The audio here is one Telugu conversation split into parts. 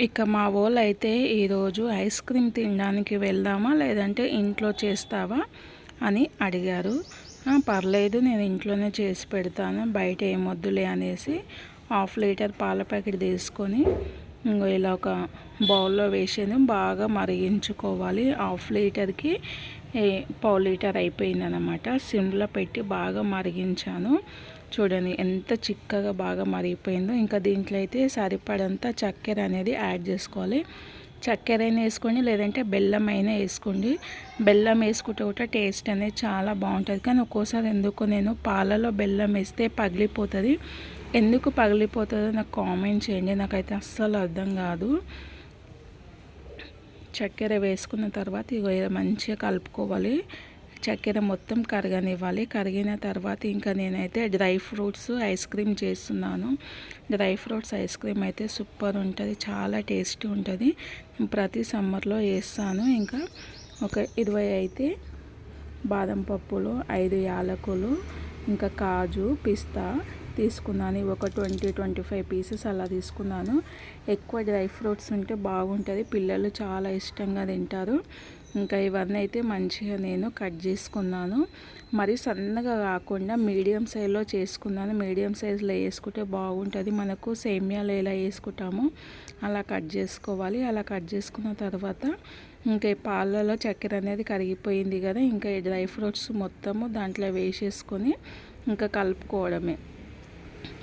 ఇక మా వాళ్ళు అయితే ఈరోజు ఐస్ క్రీమ్ తినడానికి వెళ్దామా లేదంటే ఇంట్లో చేస్తావా అని అడిగారు. పర్లేదు నేను ఇంట్లోనే చేసి పెడతాను బయట ఏమొద్దులే అనేసి హాఫ్ లీటర్ పాల ప్యాకెట్ తీసుకొని ఇలా ఒక బౌల్లో వేసేది. బాగా మరిగించుకోవాలి. హాఫ్ లీటర్కి పావు లీటర్ అయిపోయిందనమాట సిమ్లో పెట్టి బాగా మరిగించాను. చూడండి ఎంత చిక్కగా బాగా మరిగిపోయిందో. ఇంకా దీంట్లో అయితే సరిపడంత చక్కెర అనేది యాడ్ చేసుకోవాలి. చక్కెర అయినా వేసుకోండి లేదంటే బెల్లం అయినా వేసుకోండి. బెల్లం వేసుకుంటే కూడా టేస్ట్ అనేది చాలా బాగుంటుంది. కానీ ఒక్కోసారి ఎందుకు నేను పాలలో బెల్లం వేస్తే పగిలిపోతుంది. ఎందుకు పగిలిపోతుందో నాకు కామెంట్ చేయండి. నాకైతే అస్సలు అర్థం కాదు. చక్కెర వేసుకున్న తర్వాత ఇక మంచిగా కలుపుకోవాలి. చక్కెర మొత్తం కరగనివ్వాలి. కరిగిన తర్వాత ఇంకా నేనైతే డ్రై ఫ్రూట్స్ ఐస్ క్రీమ్ చేస్తున్నాను. డ్రై ఫ్రూట్స్ ఐస్ క్రీమ్ అయితే సూపర్ ఉంటుంది. చాలా టేస్టీ ఉంటుంది. ప్రతి సమ్మర్లో వేస్తాను ఇంకా ఒక ఇరవై అయితే బాదం పప్పులు ఐదు యాలకులు ఇంకా కాజు పిస్తా తీసుకున్నాను. ఒక ట్వంటీ ట్వంటీ ఫైవ్ పీసెస్ అలా తీసుకున్నాను. ఎక్కువ డ్రై ఫ్రూట్స్ ఉంటే బాగుంటుంది. పిల్లలు చాలా ఇష్టంగా తింటారు. ఇంకా ఇవన్నీ అయితే మంచిగా నేను కట్ చేసుకున్నాను. మరి సన్నగా కాకుండా మీడియం సైజులో చేసుకున్నాను. మీడియం సైజులో వేసుకుంటే బాగుంటుంది. మనకు సేమియాలు ఎలా వేసుకుంటామో. అలా కట్ చేసుకోవాలి. అలా కట్ చేసుకున్న తర్వాత ఇంకా పాలలో చక్కెర అనేది కరిగిపోయింది కదా. ఇంకా డ్రై ఫ్రూట్స్ మొత్తము దాంట్లో వేసేసుకొని ఇంకా కలుపుకోవడమే.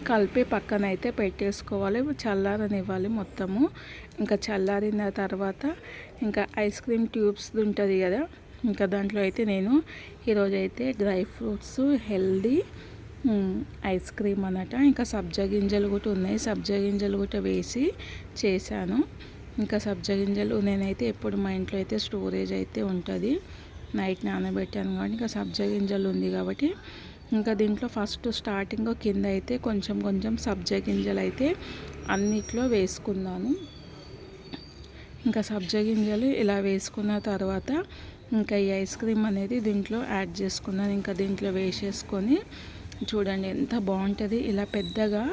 కలిపి పక్కన అయితే పెట్టేసుకోవాలి. చల్లారనివ్వాలి మొత్తము. ఇంకా చల్లారిన తర్వాత ఇంకా ఐస్ క్రీమ్ ట్యూబ్స్ ఉంటుంది కదా. ఇంకా దాంట్లో అయితే నేను ఈరోజు అయితే dry fruits healthy ice cream అనట ఇంకా సబ్జా గింజలు కూడా ఉన్నాయి. సబ్జా గింజలు కూడా వేసి చేశాను. ఇంకా సబ్జా గింజలు నేనైతే ఎప్పుడు మా ఇంట్లో అయితే స్టోరేజ్ అయితే ఉంటుంది. నైట్ నానబెట్టాను కాబట్టి ఇంకా సబ్జా గింజలు ఉంది కాబట్టి ఇంకా దీంట్లో ఫస్ట్ స్టార్టింగ్ కింద అయితే కొంచెం కొంచెం సబ్జా గింజలు అయితే అన్నిట్లో వేసుకున్నాను ఇంకా సబ్జా గింజలు ఇలా వేసుకున్న తర్వాత ఇంకా ఈ ఐస్ క్రీమ్ అనేది దీంట్లో యాడ్ చేసుకున్నాను ఇంకా దీంట్లో వేసేసుకొని చూడండి ఎంత బాగుంటుంది. ఇలా పెద్దగా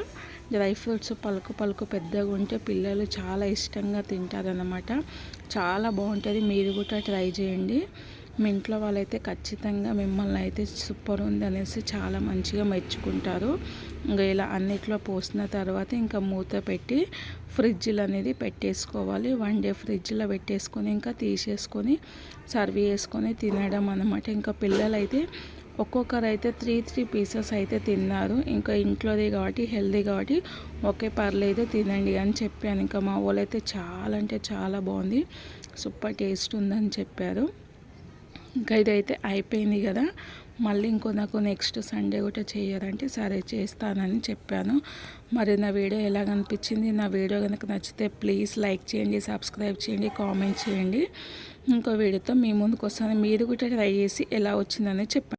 డ్రై ఫ్రూట్స్ పలుకు పలుకు పెద్దగా ఉంటే పిల్లలు చాలా ఇష్టంగా తింటారనమాట చాలా బాగుంటుంది. మీరు కూడా ట్రై చేయండి. మీ ఇంట్లో వాళ్ళైతే ఖచ్చితంగా మిమ్మల్ని అయితే సూపర్ ఉంది అనేసి చాలా మంచిగా మెచ్చుకుంటారు. ఇంకా ఇలా అన్నిట్లో పోసిన తర్వాత ఇంకా మూత పెట్టి ఫ్రిడ్జ్లు అనేది పెట్టేసుకోవాలి. వన్ డే ఫ్రిడ్జ్లో పెట్టేసుకొని ఇంకా తీసేసుకొని సర్వ్ చేసుకొని తినడం అనమాట ఇంకా పిల్లలైతే ఒక్కొక్కరు అయితే త్రీ త్రీ పీసెస్ అయితే తిన్నారు. ఇంకా ఇంట్లోది కాబట్టి హెల్దీ కాబట్టి ఓకే పర్లేదు తినండి అని చెప్పాను. ఇంకా మా వాళ్ళు అయితే చాలా అంటే చాలా బాగుంది. సూపర్ టేస్ట్ ఉందని చెప్పారు. ఇంకా ఇదైతే అయిపోయింది కదా. మళ్ళీ ఇంకో నాకు నెక్స్ట్ సండే కూడా చేయరంటే సరే చేస్తానని చెప్పాను. మరి నా వీడియో ఎలా అనిపించింది నా వీడియో కనుక నచ్చితే ప్లీజ్ లైక్ చేయండి సబ్స్క్రైబ్ చేయండి కామెంట్ చేయండి. ఇంకో వీడియోతో మీ ముందుకు వస్తాను. మీరు కూడా ట్రై చేసి ఎలా వచ్చిందని చెప్పండి.